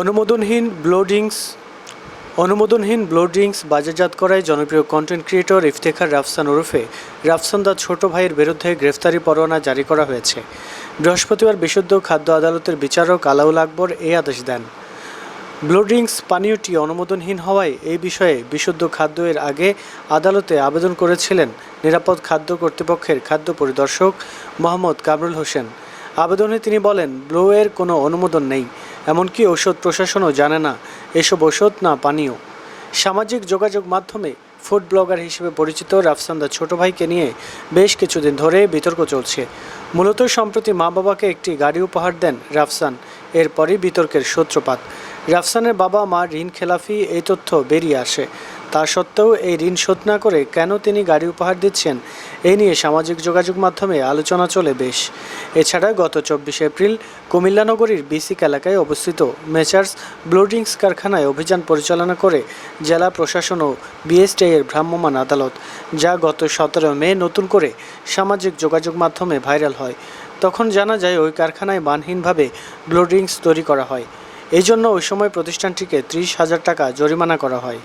অনুমোদনহীন ব্লোডিংস অনুমোদনহীন ব্লোডিংস বাজারজাত করায় জনপ্রিয় কন্টেন্ট ক্রিয়েটর ইফতেখার রাফসান ওরফে, রাফসান দা ছোট ভাইয়ের বিরুদ্ধে গ্রেফতারি পরোয়ানা জারি করা হয়েছে। বৃহস্পতিবার বিশুদ্ধ খাদ্য আদালতের বিচারক আলাউল আকবর এই আদেশ দেন। ব্লোড্রিঙ্কস পানীয়টি অনুমোদনহীন হওয়ায় এই বিষয়ে বিশুদ্ধ খাদ্য এর আগে আদালতে আবেদন করেছিলেন নিরাপদ খাদ্য কর্তৃপক্ষের খাদ্য পরিদর্শক মোহাম্মদ কামরুল হোসেন। আবেদনে তিনি বলেন ব্লোয়ের কোনো অনুমোদন নেই। এমনকি ওষুধ প্রশাসনও জানে না এসব ওষুধ না পানীয়। সামাজিক যোগাযোগ মাধ্যমে ফুড ব্লগার হিসেবে পরিচিত রাফসান্দা ছোট ভাইকে নিয়ে বেশ কিছুদিন ধরে বিতর্ক চলছে। মূলত সম্প্রতি মা বাবাকে একটি গাড়ি উপহার দেন রাফসান। এরপরই বিতর্কের সূত্রপাত। রাফসানের বাবা মা ঋণ খেলাফি এই তথ্য বেরিয়ে আসে। তা সত্ত্বেও এই ঋণ শোধ না করে কেন তিনি গাড়ি উপহার দিচ্ছেন এই নিয়ে সামাজিক যোগাযোগ মাধ্যমে আলোচনা চলে বেশ। এছাড়া গত চব্বিশে এপ্রিল কুমিল্লা নগরীর বিসিক এলাকায় অবস্থিত মেচার্স ব্লোডিংস কারখানায় অভিযান পরিচালনা করে জেলা প্রশাসন ও বিএসটিআই এর ভ্রাম্যমাণ আদালত, যা গত সতেরো মে নতুন করে সামাজিক যোগাযোগ মাধ্যমে ভাইরাল হয়। তখন জানা যায় ওই কারখানায় মানহীনভাবে ব্লোডিংস তৈরি করা হয়। এই জন্য ওই সময় প্রতিষ্ঠানটিকে ত্রিশ হাজার টাকা জরিমানা করা হয়।